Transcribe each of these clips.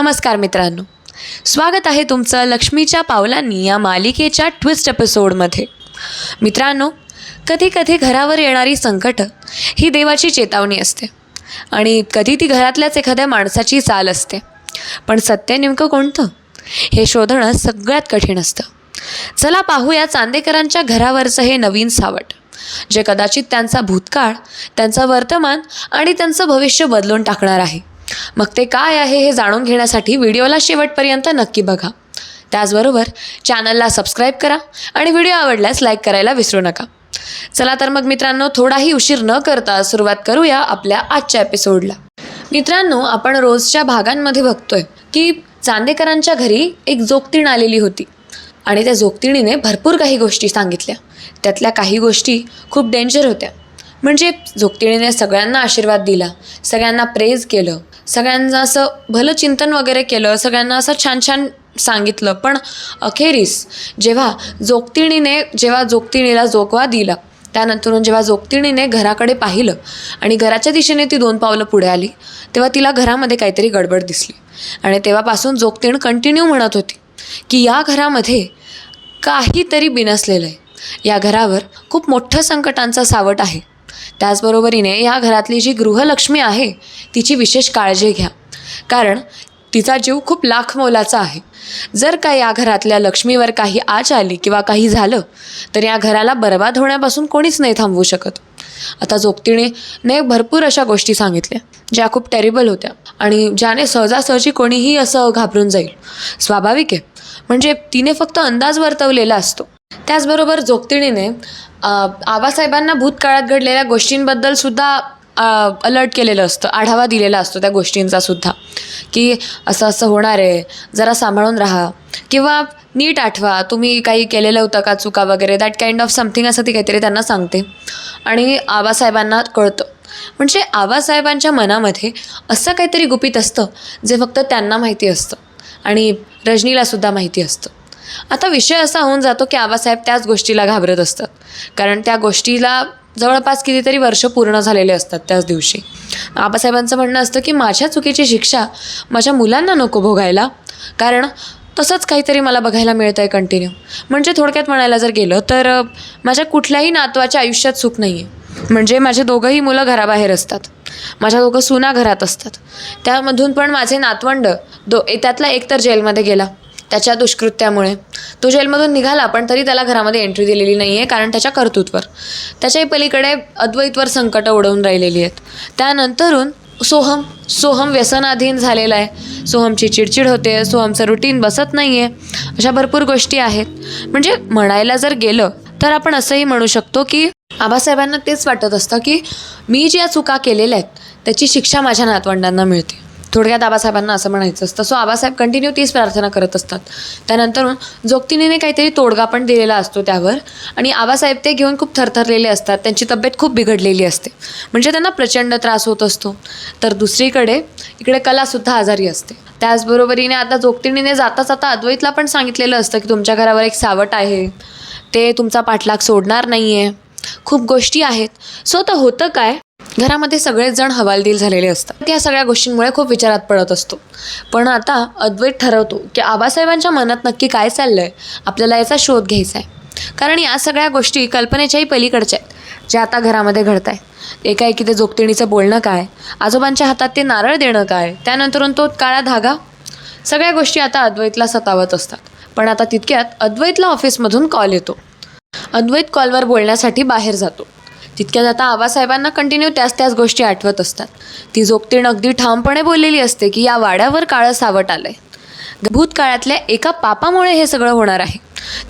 नमस्कार मित्रांनो. स्वागत आहे तुमचं लक्ष्मीच्या पावलांनी या मालिकेच्या ट्विस्ट एपिसोडमध्ये मित्रांनो कधी कधी घरावर येणारी संकटं ही देवाची चेतावणी असते आणि कधी ती घरातल्याच एखाद्या माणसाची चाल असते. पण सत्य नेमकं कोणतं? हे शोधणं सगळ्यात कठीण असतं. चला पाहूया चांदेकरांच्या घरावरचं हे नवीन सावट जे कदाचित त्यांचा भूतकाळ त्यांचं वर्तमान आणि त्यांचं भविष्य बदलून टाकणार आहे. मग ते काय आहे हे जाणून घेण्यासाठी व्हिडिओला शेवटपर्यंत नक्की बघा. त्याचबरोबर चॅनलला सबस्क्राईब करा आणि व्हिडिओ आवडल्यास लाईक करायला विसरू नका. चला तर मग मित्रांनो थोडाही उशीर न करता सुरुवात करूया आपल्या आजच्या एपिसोडला मित्रांनो आपण रोजच्या भागांमध्ये बघतोय की चांदेकरांच्या घरी एक जोगतीण आलेली होती. आणि त्या जोगतिणीने भरपूर काही गोष्टी सांगितल्या. त्यातल्या काही गोष्टी खूप डेंजर होत्या. म्हणजे जोगतिणीने सगळ्यांना आशीर्वाद दिला सगळ्यांना प्रेज केलं सगळ्यांना असं भलं चिंतन वगैरे केलं सगळ्यांना असं छान छान सांगितलं. पण अखेरीस जेव्हा जोगतिणीने जेव्हा जोगतिणीला जोगवा दिला त्यानंतरून जेव्हा जोगतिणीने घराकडे पाहिलं आणि घराच्या दिशेने ती दोन पावलं पुढे आली तेव्हा तिला घरामध्ये काहीतरी गडबड दिसली. आणि तेव्हापासून जोगतीण कंटिन्यू म्हणत होती की या घरामध्ये काहीतरी बिनसलेलं आहे. या घरावर खूप मोठं संकटांचा सावट आहे. त्याचबरोबरीने या घरातली जी गृहलक्ष्मी आहे तिची विशेष काळजी घ्या. कारण तिचा जीव खूप लाख मोलाचा आहे. जर का या घरातल्या लक्ष्मीवर काही आच आली किंवा काही झालं तर या घराला बर्बाद होण्यापासून कोणीच नाही थांबवू शकत. आता जोगतीने भरपूर अशा गोष्टी सांगितल्या ज्या खूप टेरिबल होत्या आणि ज्याने सहजासहजी कोणीही असं घाबरून जाईल. स्वाभाविक आहे. म्हणजे तिने फक्त अंदाज वर्तवलेला असतो. त्याचबरोबर जोगतिणीने आबासाहेबांना भूतकाळात घडलेल्या गोष्टींबद्दल सुद्धा अलर्ट केलेलं असतं आढावा दिलेला असतो त्या गोष्टींचा सुद्धा. की असं असं होणार आहे जरा सांभाळून राहा. किंवा नीट आठवा तुम्ही काही केलेलं होतं का चुका वगैरे दॅट काइंड ऑफ समथिंग असं ती काहीतरी त्यांना सांगते. आणि आबासाहेबांना कळतं. म्हणजे आबासाहेबांच्या मनामध्ये असं काहीतरी गुपित असतं जे फक्त त्यांना माहिती असतं. आणि रजनीलासुद्धा माहिती असतं. आता विषय असा होऊन जातो की आबासाहेब त्याच गोष्टीला घाबरत असतात. कारण त्या गोष्टीला जवळपास कितीतरी वर्ष पूर्ण झालेले असतात त्याच दिवशी. आबासाहेबांचं म्हणणं असतं की माझ्या चुकीची शिक्षा माझ्या मुलांना नको भोगायला. कारण तसंच काहीतरी मला बघायला मिळतं आहे कंटिन्यू म्हणजे थोडक्यात म्हणायला जर गेलं तर माझ्या कुठल्याही नातवाच्या आयुष्यात सुख नाही आहे म्हणजे माझे दोघंही मुलं घराबाहेर असतात. माझ्या दोघं सुना घरात असतात. त्यामधून पण माझे नातवंड दो ए- त्यातला एक तर जेलमध्ये गेला. त्याच्या दुष्कृत्यामुळे. तो जेलमधून निघाला पण तरी त्याला घरामध्ये एंट्री दिलेली नाही आहे कारण त्याच्या कर्तृत्वर त्याच्याही पलीकडे अद्वैतवर संकटं उडवून राहिलेली आहेत. त्यानंतरून सोहम सोहम व्यसनाधीन झालेला आहे. सोहमची चिडचिड होते सोहमचं रुटीन बसत नाही आहे अशा भरपूर गोष्टी आहेत. म्हणजे म्हणायला जर गेलं तर आपण असंही म्हणू शकतो की आबासाहेबांना तेच वाटत असतं की मी ज्या चुका केलेल्या आहेत त्याची शिक्षा माझ्या नातवंडांना मिळते. थोडक्यात आबासाहेबांना असं म्हणायचं असतं. सो आबासाहेब कंटिन्यू तीच प्रार्थना करत असतात. त्यानंतर जोगतिनीने काहीतरी तोडगा पण दिलेला असतो त्यावर. आणि आबासाहेब ते घेऊन खूप थरथरलेले असतात. त्यांची तब्येत खूप बिघडलेली असते. म्हणजे त्यांना प्रचंड त्रास होत असतो. तर दुसरीकडे इकडे कलासुद्धा आजारी असते. त्याचबरोबरीने आता जोगतिणीने जाता जाता अद्वैतला पण सांगितलेलं असतं की तुमच्या घरावर एक सावट आहे. ते तुमचा पाठलाग सोडणार नाही आहे खूप गोष्टी आहेत. सो तर होतं काय? घरामध्ये सगळेच जण हवालदिल झालेले असतात. त्या सगळ्या गोष्टींमुळे खूप विचारात पडत असतो. पण आता अद्वैत ठरवतो की आबासाहेबांच्या मनात नक्की काय चाललं आहे आपल्याला याचा शोध घ्यायचा आहे. कारण या सगळ्या गोष्टी कल्पनेच्याही पलीकडच्या आहेत. ज्या आता घरामध्ये घडत आहेत एकाएकी ते जोगतिणीचं बोलणं काय? आजोबांच्या हातात ते नारळ देणं काय? त्यानंतरून तो काळा धागा? सगळ्या गोष्टी आता अद्वैतला सतावत असतात. पण आता तितक्यात अद्वैतला ऑफिसमधून कॉल येतो. अद्वैत कॉलवर बोलण्यासाठी बाहेर जातो. तितक्यात आता आबासाहेबांना कंटिन्यू त्याच त्याच गोष्टी आठवत असतात. ती जोगतीण अगदी ठामपणे बोललेली असते की या वाड्यावर काळं सावट आलंय. भूतकाळातल्या एका पापामुळे हे सगळं होणार आहे.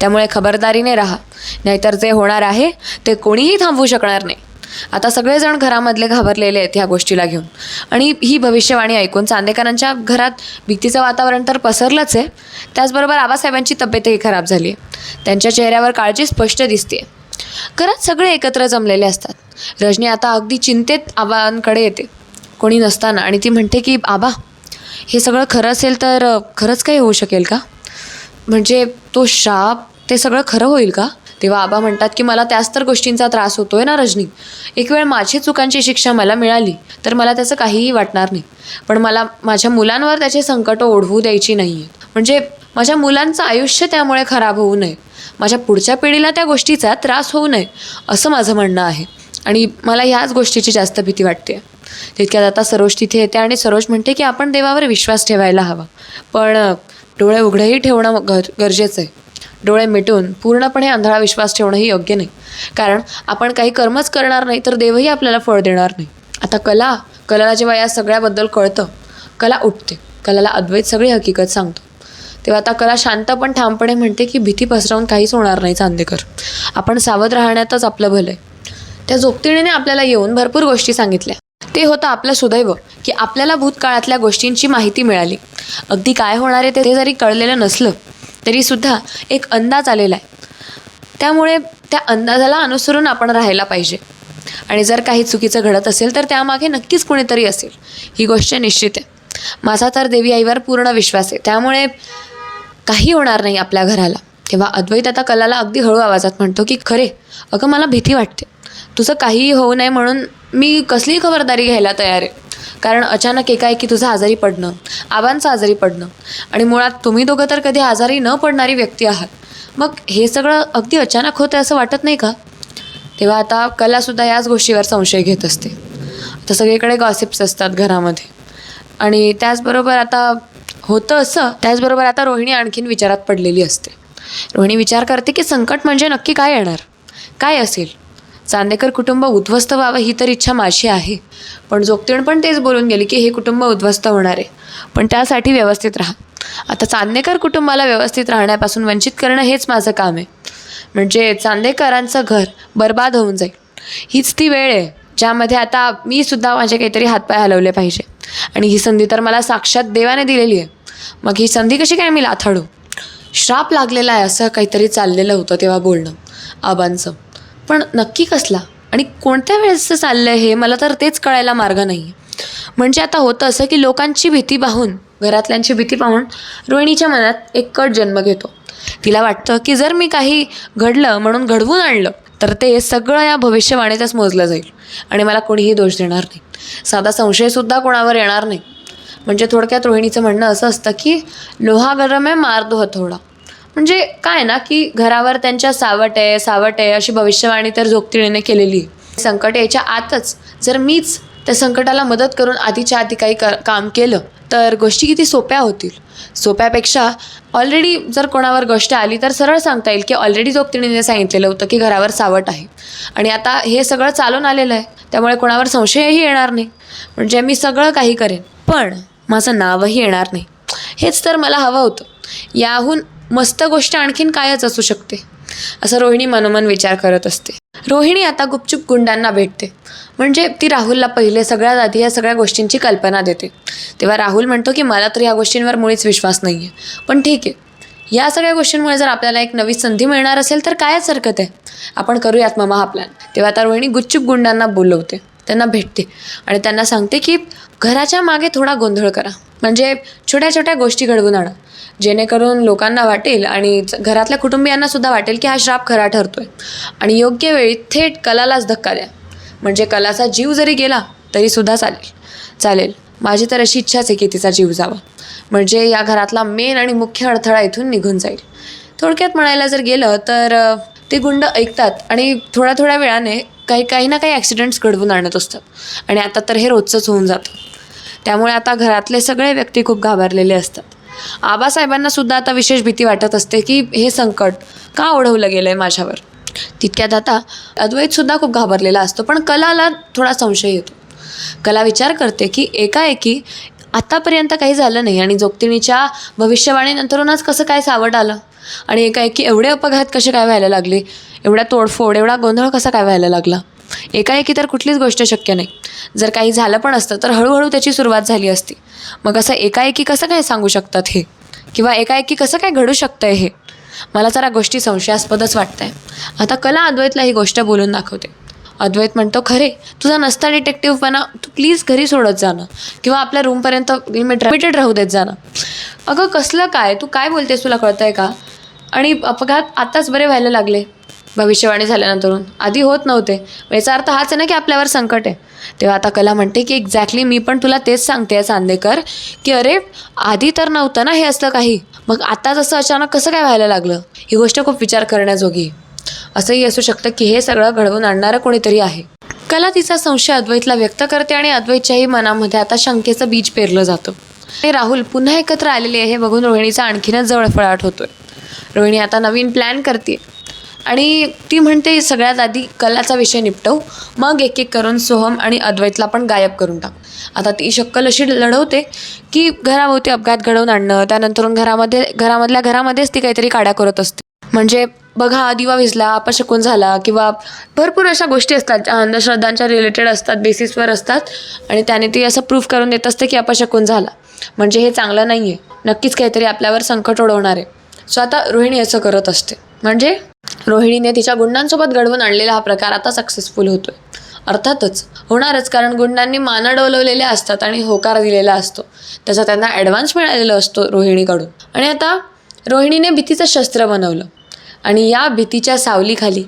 त्यामुळे खबरदारीने राहा. नाहीतर जे होणार आहे ते कोणीही थांबवू शकणार नाही. आता सगळेजण घरामधले घाबरलेले आहेत ह्या गोष्टीला घेऊन. आणि ही भविष्यवाणी ऐकून चांदेकरांच्या घरात भीतीचं वातावरण तर पसरलंच आहे. त्याचबरोबर आबासाहेबांची तब्येतही खराब झाली आहे त्यांच्या चेहऱ्यावर काळजी स्पष्ट दिसते घरात सगळे एकत्र जमलेले असतात. रजनी आता अगदी चिंतेत आबांकडे येते. कोणी नसताना आणि ती म्हणते की आबा हे सगळं खरं असेल तर खरंच काही होऊ शकेल का? म्हणजे तो शाप ते सगळं खरं होईल का? तेव्हा आबा म्हणतात की मला त्याच तर गोष्टींचा त्रास होतोय ना रजनी. एक वेळ माझी चुकांची शिक्षा मला मिळाली तर मला त्याचं काहीही वाटणार नाही. पण मला माझ्या मुलांवर त्याचे संकट ओढवू द्यायची नाही आहेत म्हणजे माझ्या मुलांचं आयुष्य त्यामुळे खराब होऊ नये. माझ्या पुढच्या पिढीला त्या गोष्टीचा त्रास होऊ नये असं माझं म्हणणं आहे. आणि मला ह्याच गोष्टीची जास्त भीती वाटते तितक्यात आता सरोज तिथे येते आणि सरोज म्हणते की आपण देवावर विश्वास ठेवायला हवा. पण डोळे उघडेही ठेवणं गर गरजेचं आहे डोळे मिटून पूर्णपणे आंधळा विश्वास ठेवणंही योग्य नाही. कारण आपण काही कर्मच करणार नाही तर देवही आपल्याला फळ देणार नाही. आता कला कलाला जेव्हा या सगळ्याबद्दल कळतं कला उठते. कलाला अद्वैत सगळी हकीकत सांगतो. तेव्हा आता कला शांत पण ठामपणे म्हणते की भीती पसरवून काहीच होणार नाही चांदेकर. आपण सावध राहण्यातच आपलं भलं आहे. त्या जोगतिणीने आपल्याला येऊन भरपूर गोष्टी सांगितल्या. ते होतं आपलं सुदैव की आपल्याला भूतकाळातल्या गोष्टींची माहिती मिळाली. अगदी काय होणार आहे ते जरी कळलेलं नसलं तरीसुद्धा एक अंदाज आलेला आहे. त्यामुळे त्या अंदाजाला अनुसरून आपण राहायला पाहिजे. आणि जर काही चुकीचं घडत असेल तर त्यामागे नक्कीच कुणीतरी असेल. ही गोष्ट निश्चित आहे. माझा तर देवी आईवर पूर्ण विश्वास आहे. त्यामुळे काही होणार नाही आपल्या घराला. तेव्हा अद्वैत आता कलाला अगदी हळू आवाजात म्हणतो की खरे अगं मला भीती वाटते. तुझं काहीही होऊ नये म्हणून मी कसलीही खबरदारी घ्यायला तयार आहे. कारण अचानक एकाएकी तुझं आजारी पडणं आबांचं आजारी पडणं आणि मुळात तुम्ही दोघं तर कधी आजारी न पडणारी व्यक्ती आहात. मग हे सगळं अगदी अचानक होतं असं वाटत नाही का? तेव्हा आता कलासुद्धा याच गोष्टीवर संशय घेत असते. आता सगळीकडे गॉसिप्स असतात घरामध्ये. आणि त्याचबरोबर आता होतं असं त्याचबरोबर आता रोहिणी आणखीन विचारात पडलेली असते. रोहिणी विचार करते की संकट म्हणजे नक्की काय येणार? काय असेल? चांदेकर कुटुंब उद्ध्वस्त व्हावं ही तर इच्छा माझी आहे. पण जोगतीण पण तेच बोलून गेली की हे कुटुंब उद्ध्वस्त होणार आहे. पण त्यासाठी व्यवस्थित राहा. आता चांदेकर कुटुंबाला व्यवस्थित राहण्यापासून वंचित करणं हेच माझं काम आहे. म्हणजे चांदेकरांचं घर बर्बाद होऊन जाईल. हीच ती वेळ आहे ज्यामध्ये आता मी सुद्धा माझे काहीतरी हातपाय हलवले पाहिजे. आणि ही संधी तर मला साक्षात देवाने दिलेली आहे. मग ही संधी कशी काय मी लाथाडू श्राप लागलेला आहे असं काहीतरी चाललेलं होतं तेव्हा बोलणं आबांचं. पण नक्की कसला? आणि कोणत्या वेळेसचं चाललं आहे हे? मला तर तेच कळायला मार्ग नाही आहे म्हणजे आता होतं असं की लोकांची भीती पाहून घरातल्यांची भीती पाहून रोहिणीच्या मनात एक कट जन्म घेतो. तिला वाटतं की जर मी काही घडलं म्हणून घडवून आणलं तर ते सगळं या भविष्यवाणीतच मोजलं जाईल. आणि मला कोणीही दोष देणार नाही. साधा संशयसुद्धा कोणावर येणार नाही. म्हणजे थोडक्यात रोहिणीचं म्हणणं असं असतं की लोहा गरम आहे मार दो हथोडा. म्हणजे काय ना की घरावर त्यांच्या सावट आहे सावट आहे अशी भविष्यवाणी तर जोगतिळीने केलेली आहे. संकट याच्या आतच जर मीच त्या संकटाला मदत करून आधीच्या आधी काही क काम केलं तर गोष्टी किती सोप्या होतील? सोप्यापेक्षा ऑलरेडी जर कोणावर गोष्ट आली तर सरळ सांगता येईल की ऑलरेडी जोगतिणीने सांगितलेलं होतं की घरावर सावट आहे. आणि आता हे सगळं चालून आलेलं आहे त्यामुळे कोणावर संशयही येणार नाही. म्हणजे मी सगळं काही करेन पण माझं नावही येणार नाही. हेच तर मला हवं होतं. याहून मस्त गोष्ट आणखीन कायच असू शकते? असं रोहिणी मनोमन विचार करत असते. रोहिणी आता गुपचूप गुंडांना भेटते. म्हणजे ती राहुलला पहिले सगळ्यात आधी या सगळ्या गोष्टींची कल्पना देते. तेव्हा राहुल म्हणतो की मला तर या गोष्टींवर मुळीच विश्वास नाही आहे पण ठीक आहे. या सगळ्या गोष्टींमुळे जर आपल्याला एक नवी संधी मिळणार असेल तर कायच हरकत आहे? आपण करूयात मामा हा प्लॅन तेव्हा आता रोहिणी गुपचूप गुंडांना बोलवते. त्यांना भेटते आणि त्यांना सांगते की घराच्या मागे थोडा गोंधळ करा. म्हणजे छोट्या छोट्या गोष्टी घडवून आणा. जेणेकरून लोकांना वाटेल आणि घरातल्या कुटुंबियांना सुद्धा वाटेल की हा श्राप खरा ठरतोय. आणि योग्य वेळी थेट कलालाच धक्का द्या. म्हणजे कलाचा जीव जरी गेला तरी सुद्धा चालेल. चालेल. माझी तर अशी इच्छाच आहे की तिचा जीव जावा. म्हणजे या घरातला मेन आणि मुख्य अडथळा इथून निघून जाईल. थोडक्यात म्हणायला जर गेलं तर ते गुंड ऐकतात आणि थोड्या थोड्या वेळाने काही काही ना काही ॲक्सिडेंट्स घडवून आणत असतात. आणि आता तर हे रोजचंच होऊन जातं. त्यामुळे आता घरातले सगळे व्यक्ती खूप घाबरलेले असतात. आबासाहेबांना सुद्धा आता विशेष भीती वाटत असते की हे संकट का ओढवलं गेलं आहे माझ्यावर? तितक्यात आता अद्वैतसुद्धा खूप घाबरलेला असतो पण कलाला थोडा संशय येतो. कला विचार करते की एकाएकी आत्तापर्यंत काही झालं नाही आणि जोगतिणीच्या भविष्यवाणीनंतरूनच कसं काय सावट आलं? आणि एकाएकी एवढे अपघात कसे काय व्हायला लागले? एवढ्या तोडफोड एवढा गोंधळ कसा काय व्हायला लागला? एकाएकी तर कुठलीच गोष्ट शक्य नाही. जर काही झालं पण असतं तर हळूहळू त्याची सुरुवात झाली असती. मग असं एकाएकी कसं काय सांगू शकतात हे? किंवा एकाएकी कसं काय घडू शकतंय हे? मला जरा गोष्टी संशयास्पदच वाटत आहे आता कला अद्वैतला ही गोष्ट बोलून दाखवते. अद्वैत म्हणतो खरे तुझा नसता डिटेक्टिव्हपणा तू प्लीज घरी सोडत जाणं किंवा आपल्या रूमपर्यंत लिमिट लिमिटेड राहू देत जाणं अगं कसलं काय? तू काय बोलतेस? तुला कळतंय का? आणि अपघात आत्ताच बरे व्हायला लागले. भविष्यवाणी झाल्यानंतरून. आधी होत नव्हते. याचा अर्थ हाच आहे ना की आपल्यावर संकट आहे. तेव्हा आता कला म्हणते की एक्झॅक्टली मी पण तुला तेच सांगते आहे चांदेकर की अरे आधी तर नव्हतं ना हे असलं काही. मग आता जसं अचानक कसं काय व्हायला लागलं? ही गोष्ट खूप विचार करण्याजोगी असंही असू शकतं की हे सगळं घडवून आणणारं कोणीतरी आहे. कला तिचा संशय अद्वैतला व्यक्त करते आणि अद्वैतच्याही मनामध्ये आता शंकेचं बीज पेरलं जातं. आणि राहुल पुन्हा एकत्र आलेले आहे हे बघून रोहिणीचा आणखीनच जवळफळाट होतोय. रोहिणी आता नवीन प्लॅन करते आणि ती म्हणते सगळ्यात आधी कलाचा विषय निपटवू मग एक एक करून सोहम आणि अद्वैतला पण गायब करून टाक. आता ती शक्कल अशी लढवते की घराभोवती अपघात घडवून आणणं त्यानंतरून घरामध्ये घरामधल्या घरामध्येच ती काहीतरी काड्या करत असते. म्हणजे बघा दिवा विजला अपशकून झाला किंवा भरपूर अशा गोष्टी असतात ज्या अंधश्रद्धांच्या रिलेटेड असतात बेसिसवर असतात आणि त्याने ती असं प्रूफ करून देत असते की अपशकून झाला. म्हणजे हे चांगलं नाही आहे नक्कीच काहीतरी आपल्यावर संकट ओढवणार आहे. सो आता रोहिणी असं करत असते. म्हणजे रोहिणीने तिच्या गुंडांसोबत घडवून आणलेला हा प्रकार आता सक्सेसफुल होतोय. अर्थातच होणारच कारण गुंडांनी माना डोलवलेल्या असतात आणि होकार दिलेला असतो. त्याचा त्यांना ॲडव्हान्स मिळालेला असतो रोहिणीकडून. आणि आता रोहिणीने भीतीचं शस्त्र बनवलं. आणि या भीतीच्या सावलीखाली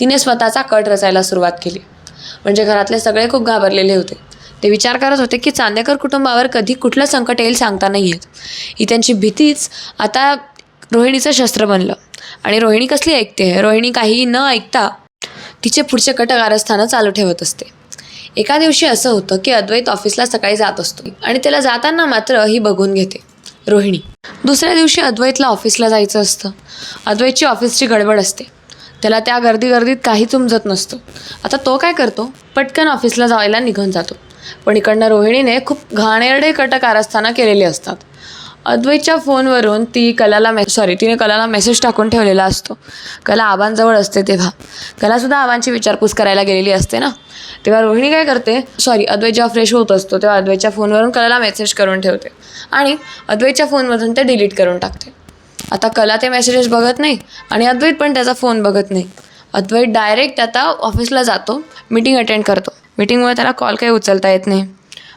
तिने स्वतःचा कट रचायला सुरुवात केली. म्हणजे घरातले सगळे खूप घाबरलेले होते. ते विचार करत होते की चांदेकर कुटुंबावर कधी कुठलं संकट येईल सांगता नाही आहेत ही त्यांची भीतीच आता रोहिणीचं शस्त्र बनलं. आणि रोहिणी कसली ऐकते? रोहिणी काही न ऐकता तिचे पुढचे कट कारस्थानं चालू ठेवत असते. एका दिवशी असं होतं की अद्वैत ऑफिसला सकाळी जात असतो आणि त्याला जाताना मात्र ही बघून घेते रोहिणी. दुसऱ्या दिवशी अद्वैतला ऑफिसला जायचं असतं. अद्वैतची ऑफिसची गडबड असते. त्याला त्या गर्दी गर्दीत काहीच उमजत नसतं. आता तो काय करतो? पटकन ऑफिसला जायला निघून जातो. पण इकडनं रोहिणीने खूप घाणेरडे कट कारस्थाना केलेले असतात. अद्वैतच्या फोनवरून ती कलाला मे सॉरी तिने कलाला मेसेज टाकून ठेवलेला असतो. कला आबांजवळ असते तेव्हा. कलासुद्धा आबांची विचारपूस करायला गेलेली असते ना? तेव्हा रोहिणी काय करते? सॉरी अद्वैत जेव्हा फ्रेश होत असतो तेव्हा अद्वैतच्या फोनवरून कलाला मेसेज करून ठेवते. आणि अद्वैतच्या फोनमधून ते डिलीट करून टाकते. आता कला ते मेसेजेस बघत नाही आणि अद्वैत पण त्याचा फोन बघत नाही. अद्वैत डायरेक्ट आता ऑफिसला जातो मीटिंग अटेंड करतो. मीटिंगमुळे त्याला कॉल काही उचलता येत नाही.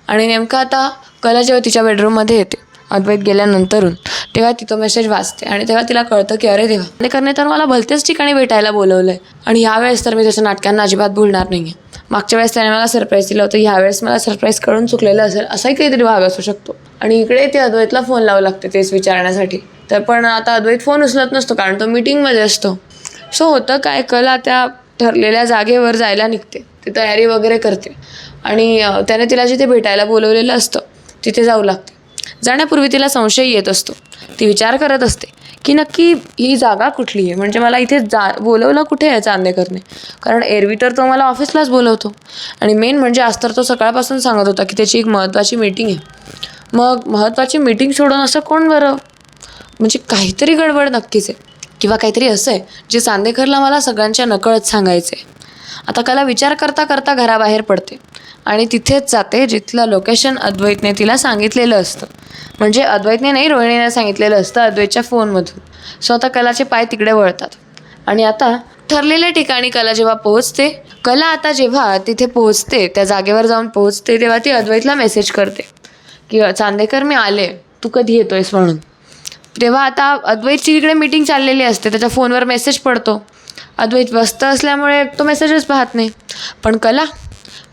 आणि नेमकं आता कला जेव्हा तिच्या बेडरूममध्ये येते अद्वैत गेल्यानंतरून तेव्हा ती तो मेसेज वाचते आणि तेव्हा तिला कळतं की अरे देवा आणि तर मला भलतेच ठिकाणी भेटायला बोलवलं आहे आणि यावेळेस तर मी त्याच्या नाटकांना अजिबात भूलणार नाही आहे मागच्या वेळेस त्याने मला सरप्राईज दिलं होतं ह्यावेळेस मला सरप्राईज कळून चुकलेलं असेल असाही काहीतरी भाग असू शकतो. आणि इकडे ते अद्वैतला फोन लावू लागते तेच विचारण्यासाठी. तर पण आता अद्वैत फोन उचलत नसतो कारण तो मीटिंगमध्ये असतो. सो होतं काय कला त्या ठरलेल्या जागेवर जायला निघते. ती तयारी वगैरे करते. आणि त्याने तिला जिथे भेटायला बोलवलेलं असतं तिथे जाऊ लागते. जाण्यापूर्वी तिला संशय येत असतो. ती विचार करत असते की नक्की ही जागा कुठली आहे? म्हणजे मला इथे जा बोलवलं कुठे आहे चांदेकरने? कारण एरवी तर तो मला ऑफिसलाच बोलवतो. आणि मेन म्हणजे आज तर तो सकाळपासून सांगत होता की त्याची एक महत्त्वाची मीटिंग आहे. मग महत्त्वाची मीटिंग सोडून असं कोण बरं? म्हणजे काहीतरी गडबड नक्कीच आहे. किंवा काहीतरी असं आहे जे चांदेकरला मला सगळ्यांच्या नकळत सांगायचं आहे आता कला विचार करता करता घराबाहेर पडते. आणि तिथेच जाते जिथलं लोकेशन अद्वैतने तिला सांगितलेलं असतं. म्हणजे अद्वैतने नाही रोहिणीने सांगितलेलं असतं अद्वैतच्या फोनमधून. सो आता कलाचे पाय तिकडे वळतात. आणि आता ठरलेल्या ठिकाणी कला जेव्हा पोहोचते कला आता जेव्हा तिथे पोहोचते त्या जागेवर जाऊन पोहोचते तेव्हा ती अद्वैतला मेसेज करते. की चांदेकर मी आले. तू कधी येतोयस म्हणून? तेव्हा आता अद्वैतची इकडे मीटिंग चाललेली असते त्याच्या फोनवर मेसेज पडतो. अद्वैत व्यस्त असल्यामुळे तो मेसेजच पाहत नाही. पण कला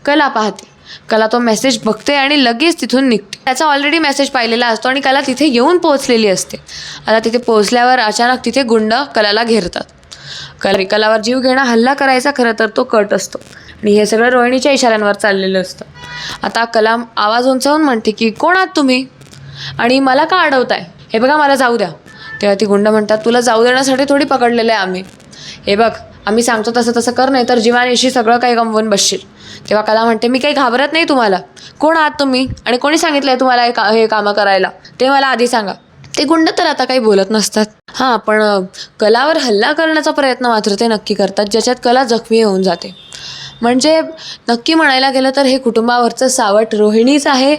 कला पाहते. कला तो मेसेज बघते आणि लगेच तिथून निघते. त्याचा ऑलरेडी मेसेज पाहिलेला असतो आणि कला तिथे येऊन पोहोचलेली असते. आता तिथे पोहोचल्यावर अचानक तिथे गुंड कलाला घेरतात. कला कलावर जीव घेणं हल्ला करायचा खरं तर तो कट असतो. आणि हे सगळं रोहिणीच्या इशाऱ्यांवर चाललेलं असतं. आता कला आवाज उंचावून म्हणते की कोण आहात तुम्ही? आणि मला का अडवताय? हे बघा मला जाऊ द्या. तेव्हा ती गुंड म्हणतात तुला जाऊ देण्यासाठी थोडी पकडलेलं आहे आम्ही. हे बघ आम्ही सांगतो तसं तसं कर नाही तर जीवानेशी सगळं काही गमवून बसशील. तेव्हा कला म्हणते मी काही घाबरत नाही तुम्हाला. कोण आहात तुम्ही? आणि कोणी सांगितलं आहे तुम्हाला हे का हे कामं करायला? ते मला आधी सांगा. ते गुंड तर आता काही बोलत नसतात. हां पण कलावर हल्ला करण्याचा प्रयत्न मात्र ते नक्की करतात ज्याच्यात कला जखमी होऊन जाते. म्हणजे नक्की म्हणायला गेलं तर हे कुटुंबावरचं सावट रोहिणीच आहे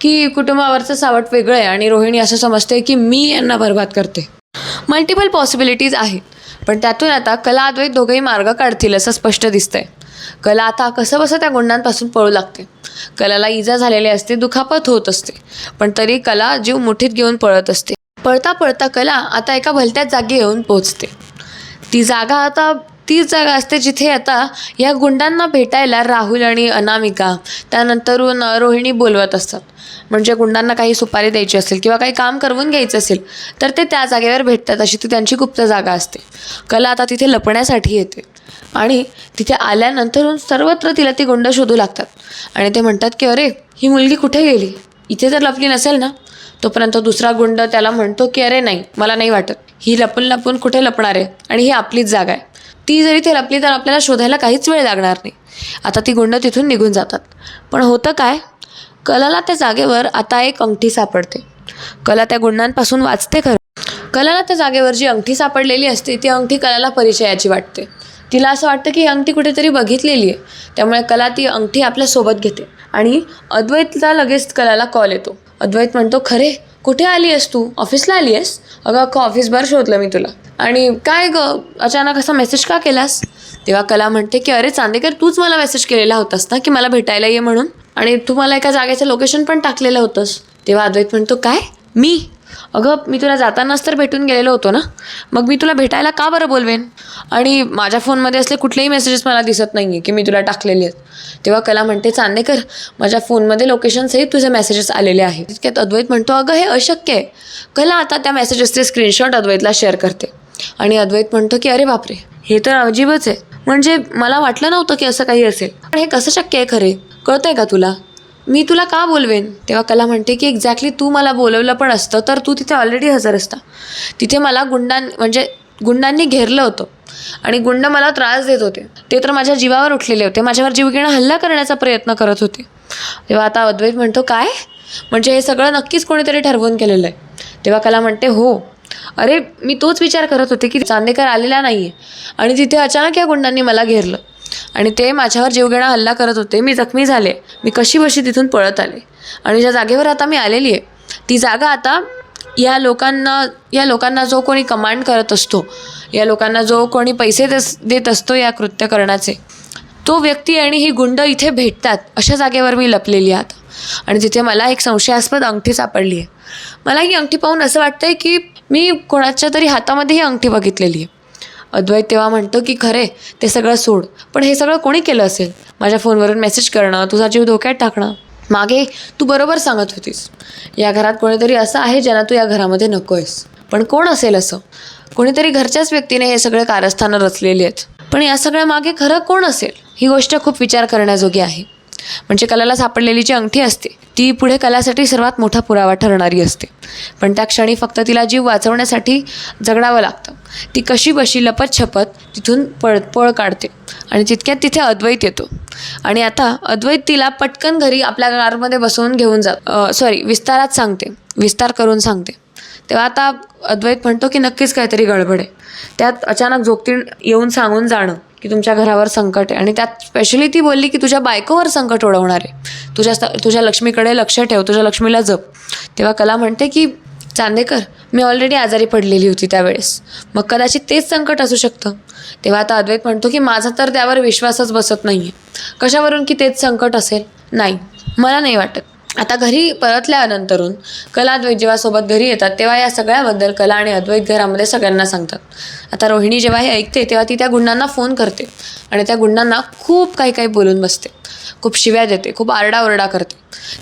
की कुटुंबावरचं सावट वेगळं आहे? आणि रोहिणी असं समजते की मी यांना बर्बाद करते. मल्टिपल पॉसिबिलिटीज आहेत. पण त्यातून आता कला अद्वैत दोघंही मार्ग काढतील असं स्पष्ट दिसतंय. कला आता कसं बसं त्या गुंडांपासून पळू लागते. कलाला इजा झालेली असते दुखापत होत असते पण तरी कला जीव मुठीत घेऊन पळत असते. पळता पळता कला आता एका भलत्याच जागी येऊन पोहोचते. ती जागा आता तीच जागा असते जिथे आता या गुंडांना भेटायला राहुल आणि अनामिका त्यानंतरून रोहिणी बोलवत असतात. म्हणजे गुंडांना काही सुपारी द्यायची असेल किंवा काही काम करवून घ्यायचं असेल तर ते त्या जागेवर भेटतात. अशी ती त्यांची गुप्त जागा असते. कला आता तिथे लपण्यासाठी येते. आणि तिथे आल्यानंतरून सर्वत्र तिला ती गुंड शोधू लागतात. आणि ते म्हणतात की अरे ही मुलगी कुठे गेली? इथे जर लपली नसेल ना? तोपर्यंत दुसरा गुंड त्याला म्हणतो की अरे नाही मला नाही वाटत. ही लपून लपून कुठे लपणार आहे? आणि ही आपलीच जागा आहे. ती जरी ते लपली तर आपल्याला शोधायला काहीच वेळ लागणार नाही. आता ती गुंड तिथून निघून जातात. पण होतं काय? कलाला त्या जागेवर आता एक अंगठी सापडते. कला त्या गुणांपासून वाचते खरं. कलाला त्या जागेवर जी अंगठी सापडलेली असते ती अंगठी कलाला परिचयाची वाटते. तिला असं वाटतं की ही अंगठी कुठेतरी बघितलेली आहे. त्यामुळे कला ती अंगठी आपल्यासोबत घेते. आणि अद्वैतला लगेच कलाला कॉल येतो. अद्वैत म्हणतो खरे कुठे आली आहेस तू? ऑफिसला आली आहेस? अगं अख्खं ऑफिसभर शोधलं मी तुला. आणि काय ग? अचानक असा मेसेज का केलास? तेव्हा कला म्हणते की अरे चांदेकर तूच मला मेसेज केलेला होतास ना की मला भेटायला ये म्हणून? आणि तू मला एका जागेचं लोकेशन पण टाकलेलं होतंस. तेव्हा अद्वैत म्हणतो काय? मी? अगं मी तुला जातानाच तर भेटून गेलेलो होतो ना? मग मी तुला भेटायला का बरं बोलवेन? आणि माझ्या फोनमध्ये असले कुठलेही मेसेजेस मला दिसत नाही आहे की मी तुला टाकलेले आहेत. तेव्हा कला म्हणते चांदेकर माझ्या फोनमध्ये लोकेशनसहित तुझे मेसेजेस आलेले आहेत. तितक्यात अद्वैत म्हणतो अगं हे अशक्य आहे. कला आता त्या मेसेजेसचे स्क्रीनशॉट अद्वैतला शेअर करते. आणि अद्वैत म्हणतो की अरे बापरे हे तर अजीबच आहे. म्हणजे मला वाटलं नव्हतं की असं काही असेल. पण हे कसं शक्य आहे खरे? कळतंय का तुला? मी तुला का बोलवेन? तेव्हा कला म्हणते की एक्झॅक्टली तू मला बोलवलं पण असतं तर तू तिथे ऑलरेडी हजर असता. तिथे मला गुंडां म्हणजे गुंडांनी घेरलं होतं आणि गुंड मला त्रास देत होते. ते तर माझ्या जीवावर उठलेले होते. माझ्यावर जीवघेणं हल्ला करण्याचा प्रयत्न करत होते. तेव्हा आता अद्वैत म्हणतो काय? म्हणजे हे सगळं नक्कीच कोणीतरी ठरवून केलेलं आहे. तेव्हा कला म्हणते हो. अरे मी तोच विचार करत होते की चांदेकर आलेला नाही आहे आणि तिथे अचानक या गुंडांनी मला घेरलं. आणि ते माझ्यावर जीवघेणा हल्ला करत होते. मी जखमी झाले. मी कशी बशी तिथून पळत आले? आणि ज्या जागेवर आता मी आलेली आहे ती जागा आता या लोकांना या लोकांना जो कोणी कमांड करत असतो या लोकांना जो कोणी पैसे देस देत असतो या कृत्य करण्याचे तो व्यक्ती आणि ही गुंड इथे भेटतात. अशा जागेवर मी लपलेली आहात आणि तिथे मला एक संशयास्पद अंगठी सापडली आहे. मला ही अंगठी पाहून असं वाटतंय की मी कोणाच्या तरी हातामध्ये ही अंगठी बघितलेली आहे. अद्वैत तेव्हा म्हणतो की खरे ते सगळं सोड. पण हे सगळं कोणी केलं असेल? माझ्या फोनवरून मेसेज करणं तुझा जीव धोक्यात टाकणं. मागे तू बरोबर सांगत होतीस. या घरात कोणीतरी असं आहे ज्यांना तू या घरामध्ये नको आहेस पण कोण असेल असं? कोणीतरी घरच्याच व्यक्तीने हे सगळे कारस्थानं रचलेली आहेत. पण या सगळ्या मागे खरं कोण असेल? ही गोष्ट खूप विचार करण्याजोगी आहे. म्हणजे कलाला सापडलेली जी अंगठी असते ती पुढे कलासाठी सर्वात मोठा पुरावा ठरणारी असते. पण त्या क्षणी फक्त तिला जीव वाचवण्यासाठी जगडावं लागतं. ती कशी बशी लपत छपत तिथून पळ पळ काढते आणि तितक्यात तिथे अद्वैत येतो. आणि आता अद्वैत तिला पटकन घरी आपल्या कारमध्ये बसवून घेऊन जात सॉरी विस्तारात सांगते. विस्तार करून सांगते. तेव्हा आता अद्वैत म्हणतो की नक्कीच काहीतरी गडबड आहे. त्यात अचानक जोगतीण येऊन सांगून जाणं की तुमच्या घरावर संकट आहे. आणि त्यात स्पेशली ती बोलली की तुझ्या बायकोवर संकट ओढवणार आहे. तुझ्या तुझ्या लक्ष्मीकडे लक्ष ठेव तुझ्या लक्ष्मीला जप. तेव्हा कला म्हणते की चांदेकर मी ऑलरेडी आजारी पडलेली होती त्यावेळेस. मग कदाचित तेच संकट असू शकतं. तेव्हा आता अद्वैत म्हणतो की माझा तर त्यावर विश्वासच बसत नाही आहे कशावरून की तेच संकट असेल? नाही. मला नाही वाटत. आता घरी परतल्यानंतरून कला अद्वैत जेव्हा सोबत घरी येतात तेव्हा या सगळ्याबद्दल कला आणि अद्वैत घरामध्ये सगळ्यांना सांगतात. आता रोहिणी जेव्हा हे ऐकते तेव्हा ती त्या गुंडांना फोन करते आणि त्या गुंडांना खूप काही काही बोलून बसते. खूप शिव्या देते खूप आरडाओरडा करते.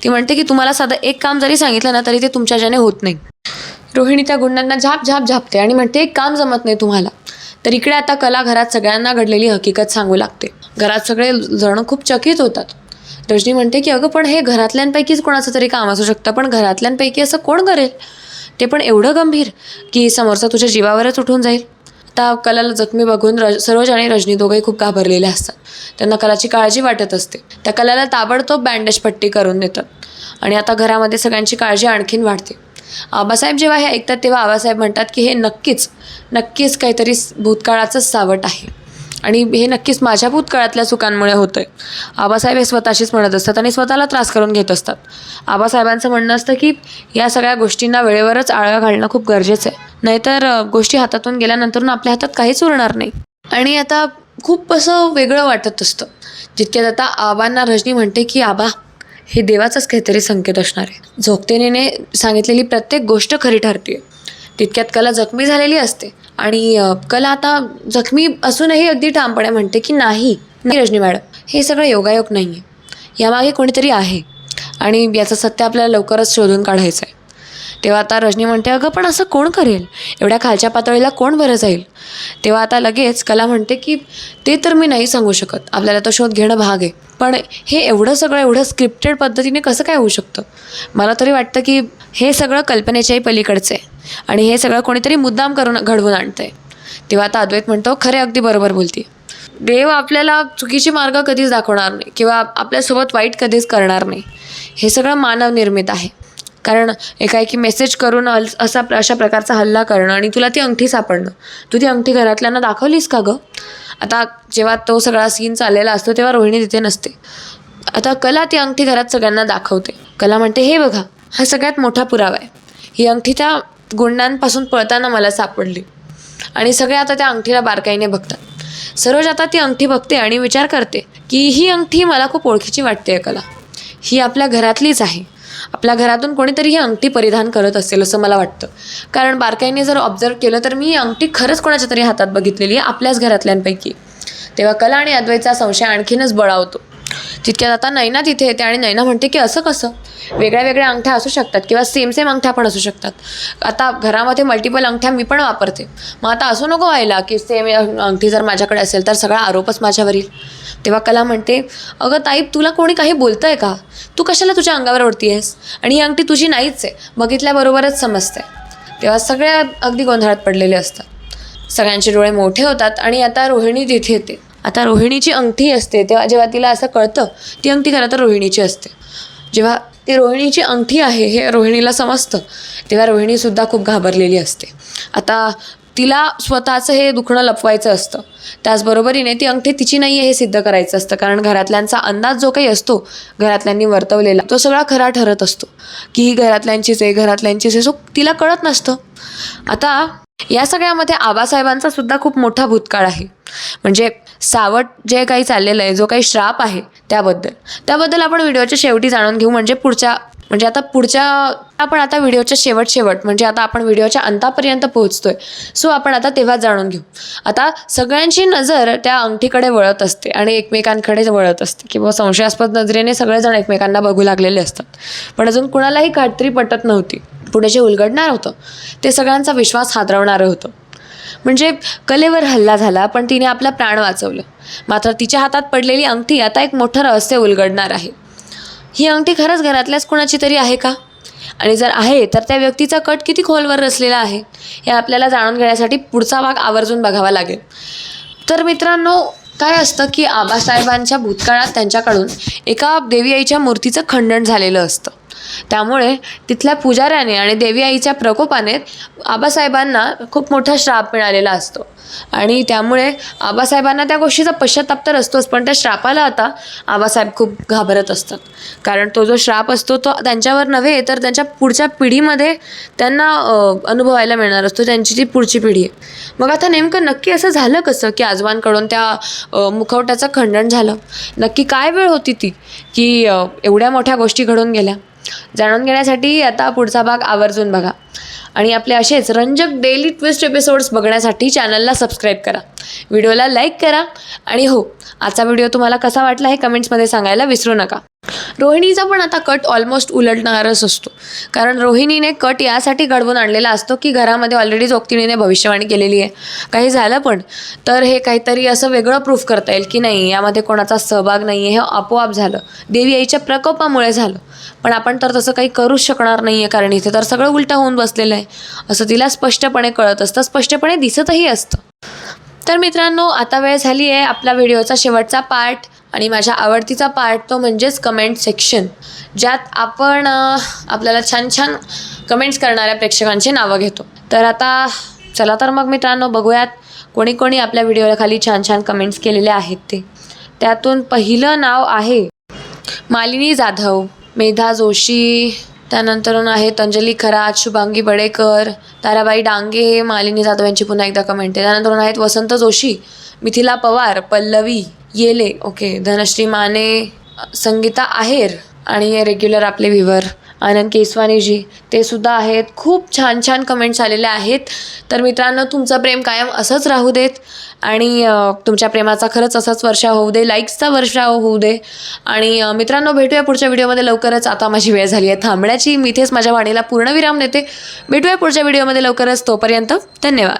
ती म्हणते की तुम्हाला साधं एक काम जरी सांगितलं ना तरी ते तुमच्याच्याने होत नाही. रोहिणी त्या गुंडांना झाप झाप झापते आणि म्हणते एक काम जमत नाही तुम्हाला. तर इकडे आता कला घरात सगळ्यांना घडलेली हकीकत सांगू लागते. घरात सगळे जण खूप चकित होतात. रजनी म्हणते की अगं पण हे घरातल्यांपैकीच कोणाचं तरी काम असू शकतं पण घरातल्यांपैकी असं कोण करेल? ते पण एवढं गंभीर की समोरचा तुझ्या जीवावरच उठून जाईल. आता कलाला जखमी बघून रज सरोज आणि रजनी दोघंही खूप घाबरलेले असतात. त्यांना कलाची काळजी वाटत असते. त्या कलाला ताबडतोब बँडेज पट्टी करून देतात. आणि आता घरामध्ये सगळ्यांची काळजी आणखीन वाढते. आबासाहेब जेव्हा हे ऐकतात तेव्हा आबासाहेब म्हणतात की हे नक्कीच नक्कीच काहीतरी भूतकाळाचंच सावट आहे. आणि हे नक्कीच माझ्या भूतकाळातल्या चुकांमुळे होतं आहे आबासाहेब हे स्वतःशीच म्हणत असतात आणि स्वतःला त्रास करून घेत असतात. आबासाहेबांचं म्हणणं असतं की या सगळ्या गोष्टींना वेळेवरच आळा घालणं खूप गरजेचं आहे. नाहीतर गोष्टी हातातून गेल्यानंतर आपल्या हातात काहीच उरणार नाही. आणि आता खूप असं वेगळं वाटत असतं. जितक्यात आता आबांना रजनी म्हणते की आबा हे देवाचाच काहीतरी संकेत असणार आहे. झोकतेने सांगितलेली प्रत्येक गोष्ट खरी ठरते तितक्यात कला जखमी झालेली असते. आणि कला आता जखमी असूनही अगदी ठामपणे म्हणते की नाही नाही रजनी मॅडम. हे सगळं योगायोग नाही आहे यामागे कोणीतरी आहे. आणि याचं सत्य आपल्याला लवकरच शोधून काढायचं आहे तेव्हा आता रजनी म्हणते अगं पण असं कोण करेल? एवढ्या खालच्या पातळीला कोण बरं जाईल? तेव्हा आता लगेच कला म्हणते की ते तर मी नाही सांगू शकत. आपल्याला तो शोध घेणं भाग आहे. पण हे एवढं सगळं एवढं स्क्रिप्टेड पद्धतीने कसं काय होऊ शकतं? मला तरी वाटतं की हे सगळं कल्पनेच्याही पलीकडचं आहे. आणि हे सगळं कोणीतरी मुद्दाम करून घडवून आणतं आहे तेव्हा आता अद्वैत म्हणतो खरे अगदी बरोबर बोलते. देव आपल्याला चुकीचे मार्ग कधीच दाखवणार नाही किंवा आपल्यासोबत वाईट कधीच करणार नाही. हे सगळं मानवनिर्मित आहे. कारण एकाएकी मेसेज करून अल असा अशा प्रकारचा हल्ला करणं आणि तुला ती अंगठी सापडणं. तू ती अंगठी घरातल्यांना दाखवलीस का गं? आता जेव्हा तो सगळा सीन चाललेला असतो तेव्हा रोहिणी तिथे नसते. आता कला ती अंगठी घरात सगळ्यांना दाखवते. कला म्हणते हे बघा हा सगळ्यात मोठा पुरावा आहे. ही अंगठी त्या गुंडांपासून पळताना मला सापडली. आणि सगळे आता त्या अंगठीला बारकाईने बघतात. सरोज आता ती अंगठी बघते आणि विचार करते की ही अंगठी मला खूप ओळखीची वाटते कला. ही आपल्या घरातलीच आहे. आपल्या घरातून कोणीतरी ही अंगठी परिधान करत असेल असं मला वाटतं. कारण बारकाईने जर ऑब्झर्व केलं तर मी ही अंगठी खरंच कोणाच्या तरी हातात बघितलेली आहे आपल्याच घरातल्यांपैकी. तेव्हा कला आणि अद्वैतचा संशय आणखीनच बळावतो. तितक्यात आता नैना तिथे येते आणि नैना म्हणते की असं कसं? वेगळ्या वेगळ्या अंगठ्या असू शकतात किंवा सेम सेम अंगठ्या पण असू शकतात. आता घरामध्ये मल्टिपल अंगठ्या मी पण वापरते. मग आता असं नको व्हायला की सेम अंगठी जर माझ्याकडे असेल तर सगळा आरोपच माझ्यावर येईल तेव्हा कला म्हणते अगं ताई तुला कोणी काही बोलतं आहे का? तू कशाला तुझ्या अंगावर ओढती आहेस आणि ही अंगठी तुझी नाहीच आहे बघितल्याबरोबरच समजते. तेव्हा सगळ्या अगदी गोंधळात पडलेले असतात. सगळ्यांचे डोळे मोठे होतात आणि आता रोहिणी तिथे येते. आता रोहिणीची अंगठी असते तेव्हा जेव्हा तिला असं कळतं ती अंगठी खरं तर रोहिणीची असते. जेव्हा ती रोहिणीची अंगठी आहे हे रोहिणीला समजतं तेव्हा रोहिणीसुद्धा खूप घाबरलेली असते. आता तिला स्वतःचं हे दुखणं लपवायचं असतं. त्याचबरोबरीने ती अंगठी तिची नाही आहे हे सिद्ध करायचं असतं. कारण घरातल्यांचा अंदाज जो काही असतो घरातल्यांनी वर्तवलेला तो सगळा खरा ठरत असतो. की ही घरातल्यांचीच आहे घरातल्यांचीच आहे सो तिला कळत नसतं. आता या सगळ्यामध्ये आबासाहेबांचा सुद्धा खूप मोठा भूतकाळ आहे. म्हणजे सावट जे काही चाललेलं आहे जो काही श्राप आहे त्याबद्दल. त्याबद्दल आपण व्हिडिओच्या शेवटी जाणून घेऊ. म्हणजे पुढच्या म्हणजे आता पुढच्या आपण आता व्हिडिओच्या शेवट शेवट म्हणजे आता आपण व्हिडिओच्या अंतापर्यंत पोहोचतोय. सो आपण आता तेव्हा जाणून घेऊ. आता सगळ्यांची नजर त्या अंगठीकडे वळत असते आणि एकमेकांकडे वळत असते किंवा संशयास्पद नजरेने सगळेजण एकमेकांना बघू लागलेले असतात. पण अजून कुणालाही खात्री पटत नव्हती. पुढे जे उलगडणार होतं ते सगळ्यांचा विश्वास हादरवणारं होतं. म्हणजे कलेवर हल्ला झाला पण तिने आपला प्राण वाचवलं. मात्र तिच्या हातात पडलेली अंगठी आता एक मोठं रहस्य उलगडणार आहे. ही अंगठी खरंच घरातल्याच कोणाची तरी आहे का? आणि जर आहे तर त्या व्यक्तीचा कट किती खोलवर रचलेला आहे हे आपल्याला जाणून घेण्यासाठी पुढचा भाग आवर्जून बघावा लागेल. तर मित्रांनो काय असतं की आबासाहेबांच्या भूतकाळात त्यांच्याकडून एका देवी आईच्या मूर्तीचं खंडन झालेलं असतं. त्यामुळे तिथल्या पुजाऱ्याने आणि देवी आईच्या प्रकोपाने आबासाहेबांना खूप मोठा श्राप मिळालेला असतो. आणि त्यामुळे आबासाहेबांना त्या गोष्टीचा पश्चाताप तर असतोच पण त्या श्रापाला आता आबासाहेब खूप घाबरत असतात. कारण तो जो श्राप असतो तो त्यांच्यावर नव्हे तर त्यांच्या पुढच्या पिढीमध्ये त्यांना अनुभवायला मिळणार असतो त्यांची जी पुढची पिढी आहे. मग आता नेमकं नक्की असं झालं कसं की आजोबांकडून त्या मुखवट्याचं खंडन झालं? नक्की काय वेळ होती ती की एवढ्या मोठ्या गोष्टी घडून गेल्या? जाणून घेण्यासाठी आता पुढचा भाग आवर्जून बघा. आणि आपले असेच रंजक डेली ट्विस्ट एपिसोड्स बघण्यासाठी चॅनलला सबस्क्राईब करा. व्हिडिओला लाईक करा. आणि हो आजचा व्हिडिओ तुम्हाला कसा वाटला हे कमेंट्समध्ये सांगायला विसरू नका. रोहिणीचा पण आता कट ऑलमोस्ट उलटणारच असतो. कारण रोहिणीने कट यासाठी घडवून आणलेला असतो की घरामध्ये ऑलरेडी जोगतिणीने भविष्यवाणी केलेली आहे. काही झालं पण तर हे काहीतरी असं वेगळं प्रूफ करता येईल की नाही यामध्ये कोणाचा सहभाग नाही आहे हे आपोआप झालं. देवी आईच्या प्रकोपामुळे झालं. पण आपण तर तसं काही करूच शकणार नाही आहे कारण इथे तर सगळं उलटं होऊन बसलेलं आहे. असं तिला स्पष्टपणे कळत असतं स्पष्टपणे दिसतही असतं. तर मित्रांनो आता वेळ झाली आहे आपला व्हिडिओचा शेवटचा पार्ट आणि माझ्या आवडतीचा पार्ट तो म्हणजेच कमेंट सेक्शन ज्यात आपण आपल्याला छान छान कमेंट्स करणाऱ्या प्रेक्षकांची नावं घेतो. तर आता चला तर मग मित्रांनो बघूयात कोणी कोणी आपल्या व्हिडिओला खाली छान छान कमेंट्स केलेले आहेत ते. त्यातून पहिलं नाव आहे मालिनी जाधव मेधा जोशी त्यानंतरून आहेत अंजली खरात शुभांगी बडेकर ताराबाई डांगे मालिनी जाधव यांची पुन्हा एकदा कमेंट आहे. त्यानंतरून आहेत वसंत जोशी मिथिला पवार पल्लवी येले. ओके धनश्री माने संगीता आहेर आणि रेग्युलर आपले विवर आनंद केसवानीजी. ते सुद्धा आहेत. खूप छान छान कमेंट्स आलेल्या आहेत. तर मित्रांनो तुमचं प्रेम कायम असंच राहू देत. आणि तुमच्या प्रेमाचा खरंच असाच वर्षा होऊ दे लाईक्सचा वर्षा होऊ दे. आणि मित्रांनो भेटूया पुढच्या व्हिडिओमध्ये लवकरच. आता माझी वेळ झाली आहे थांबण्याची. मी इथेच माझ्या वाणीला पूर्णविराम देते. भेटूया पुढच्या व्हिडिओमध्ये लवकरच. तोपर्यंत धन्यवाद.